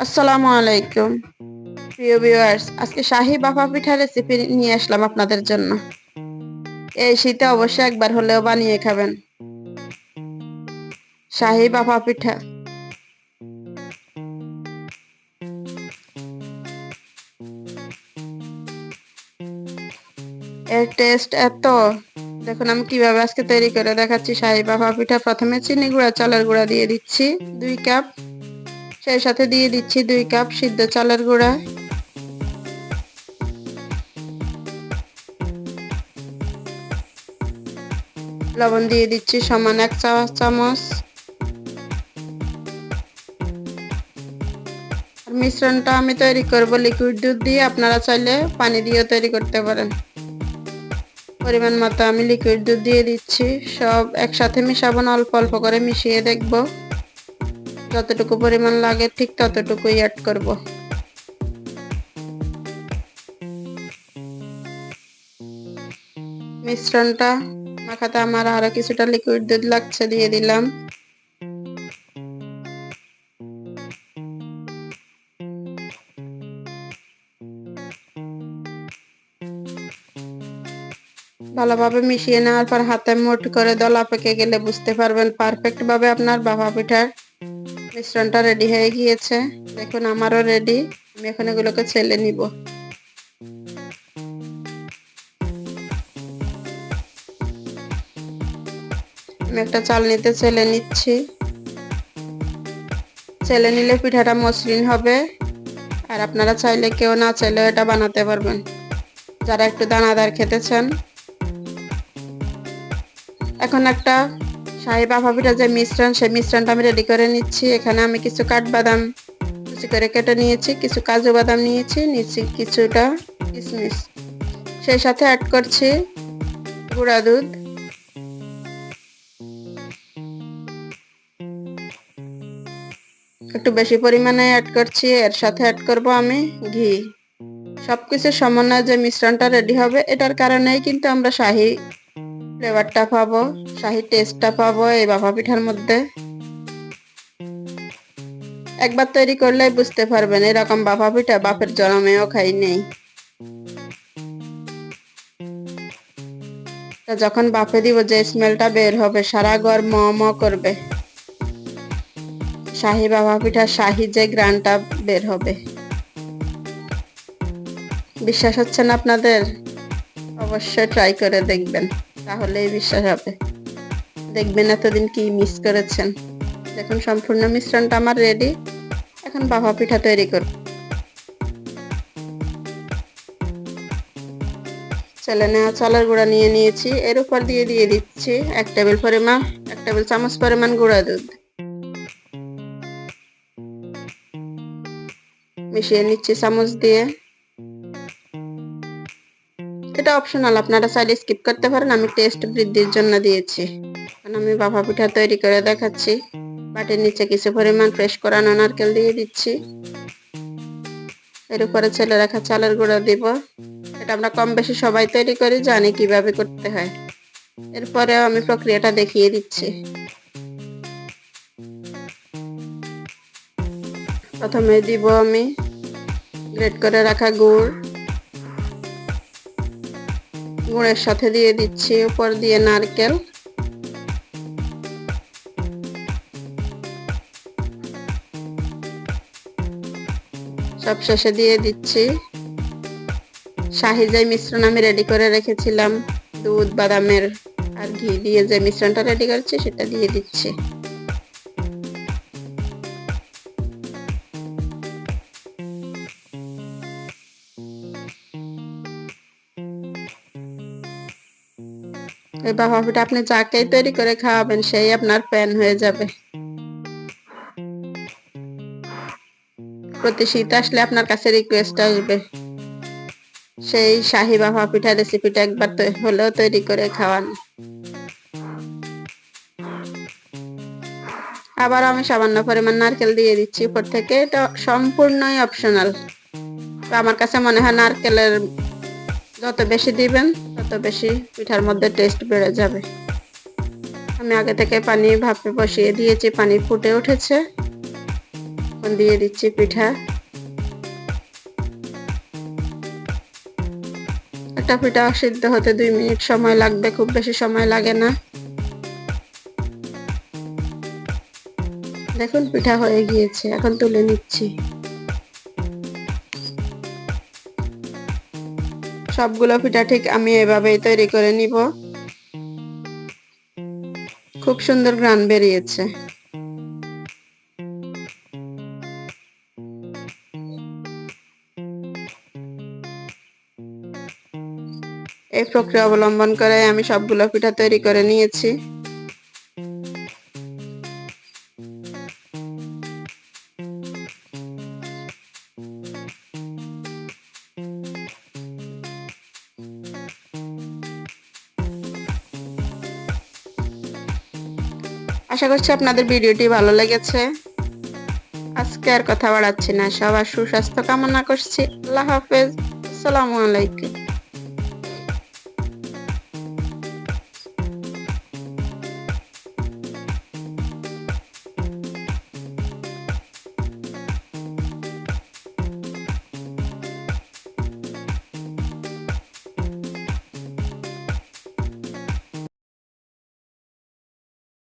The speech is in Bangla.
আসসালামু আলাইকুম। প্রিয় ভিউয়ার্স আজকে শাহী বাফা পিঠা রেসিপি নিয়ে আসলাম আপনাদের জন্য। এই শীতে অবশ্যই একবার হলেও বানিয়ে খাবেন। শাহী বাফা পিঠা। এর টেস্ট এত। দেখুন, আমি কীভাবে আজকে তৈরি করে দেখাচ্ছি শাহী বাফা পিঠা। প্রথমে চিনি গুঁড়া, চালের গুঁড়া দিয়ে দিচ্ছি। দুই কাপ সেই সাথে দিয়ে দিচ্ছি দুই কাপ সিদ্ধ চালের গুঁড়া। লবণ দিয়ে দিচ্ছি সমান এক চা চামচ। মিশ্রণটা আমি তৈরি করব লিকুইড দুধ দিয়ে, আপনারা চাইলে পানি দিয়েও তৈরি করতে পারেন। পরিমাণ মতো আমি লিকুইড দুধ দিয়ে দিচ্ছি, সব একসাথে মিশাবো না, অল্প অল্প করে মিশিয়ে দেখব। যতটুকু পরিমাণ লাগে ঠিক ততটুকুই অ্যাড করব। মিশ্রণটা, মাখাতে আমার আরও কিছুটা লিকুইড দুধ লাগছে, দিয়ে দিলাম। ভালোভাবে মিশিয়ে নেওয়ার পর হাতে মোট করে দলা পেকে গেলে বুঝতে পারবেন পারফেক্ট ভাবে আপনার বাবা পিঠার মিশ্রণটা রেডি হয়ে গিয়েছে। দেখুন আমারও রেডি আমি এখন এগুলোকে ছেলে নিব। আমি একটা চাল নিতে ছেলে নিচ্ছি। ছেলে নিলে পিঠাটা মসৃণ হবে। আর আপনারা চাইলে কেউ না চাইলেও এটা বানাতে পারবেন। যারা একটু দানাদার খেতে চান এখন একটা শাহি বাফা যে মিশ্রণ সেই মিশ্রণটা আমি রেডি করে নিচ্ছি। এখানে আমি কিছু কাঠবাদাম কুচি করে কেটে নিয়েছি, কিছু কাজু বাদাম নিয়েছি নিচ্ছি কিছুটা কিশমিশ। সেই সাথে অ্যাড করছি গুঁড়া দুধ। একটু বেশি পরিমাণে অ্যাড করছি, এর সাথে অ্যাড করব আমি ঘি। সবকিছু সমন্বয়ে যে মিশ্রণটা রেডি হবে, এটার কারণেই কিন্তু আমরা শাহি ফ্লেভারটা পাবো শাহি টেস্টটা পাবো এই বাবা পিঠার মধ্যে। একবার তৈরি করলেই বুঝতে পারবেন, এরকম বাবা পিঠা বাপের জন্মেও খাই নেই। যখন বাপে দিব, যে স্মেলটা বের হবে, সারা ঘর ম ম করবে। শাহি বাবা পিঠা শাহি যে গ্রানটা বের হবে। বিশ্বাস হচ্ছে না আপনাদের? অবশ্যই ট্রাই করে দেখবেন। তাহলেই বিশ্বাস হবে। দেখবেন এতদিন কি মিস করেছেন। দেখুন, সম্পূর্ণ মিশ্রণটা আমার রেডি এখন বাবা পিঠা তৈরি করব। চলে নেওয়া চালের গুঁড়া নিয়ে নিয়েছি। এর উপর দিয়ে দিয়ে দিচ্ছি এক টেবিল পরিমাণ, এক টেবিল চামচ পরিমাণ গুঁড়া দুধ। মিশিয়ে নিচ্ছি চামচ দিয়ে। অপশনাল আপনারা চাইলে স্কিপ করতে পারেন, আমি টেস্ট বৃদ্ধির জন্য দিয়েছি। কারণ আমি বাবা পিঠা তৈরি করে দেখাচ্ছি। বাটির নিচে কিছু পরিমাণ ফ্রেশ করানো নারকেল দিয়ে দিচ্ছি। এর উপরে ছেলে রাখা চালের গুঁড়ো দিব। এটা আমরা কম বেশি সবাই তৈরি করি, জানি কীভাবে করতে হয়। এরপরেও আমি প্রক্রিয়াটা দেখিয়ে দিচ্ছি। প্রথমে দিব আমি গ্রেট করে রাখা গুড়। গুড়ের সাথে দিয়ে দিচ্ছি, উপর দিয়ে নারকেল। সব শেষে দিয়ে দিচ্ছি। শাহি যে মিশ্রণ আমি রেডি করে রেখেছিলাম, দুধ, বাদামের আর ঘি দিয়ে যে মিশ্রণটা রেডি করেছি, সেটা দিয়ে দিচ্ছি। এই বাবা পিঠা আপনি যাকেই তৈরি করে খাওয়াবেন, সেই আপনার প্যান হয়ে যাবে। প্রতি শীত আসলে আপনার কাছে রিকোয়েস্ট আসবে। সেই শাহি বাবা পিঠা রেসিপিটা একবার হলেও তৈরি করে খাওয়ান। আবার আমি সামান্য পরিমাণ নারকেল দিয়ে দিচ্ছি। উপর থেকে এটা সম্পূর্ণই অপশনাল তো আমার কাছে মনে হয় নারকেলের যত বেশি দিবেন, তত বেশি পিঠার মধ্যে টেস্ট বেড়ে যাবে। আমি আগে থেকে পানি ভাপে বসিয়ে দিয়েছি, পানি ফুটে উঠেছে। এখন দিয়ে দিচ্ছি পিঠা। একটা পিঠা সিদ্ধ হতে দুই মিনিট সময় লাগবে, খুব বেশি সময় লাগে না। দেখুন, পিঠা হয়ে গিয়েছে, এখন তুলে নিচ্ছি। সবগুলো পিঠা ঠিক আমি এভাবেই তৈরি করে নিব। খুব সুন্দর গ্রান বেরিয়েছে। এই প্রক্রিয়া অবলম্বন করে আমি সবগুলো পিঠা তৈরি করে নিয়েছি। আশা করছি আপনাদের ভিডিওটি ভালো লেগেছে। আজকে আর কথা বাড়াচ্ছি না। সবার সুস্বাস্থ্য কামনা করছি। আল্লাহ হাফেজ। আসসালামু আলাইকুম।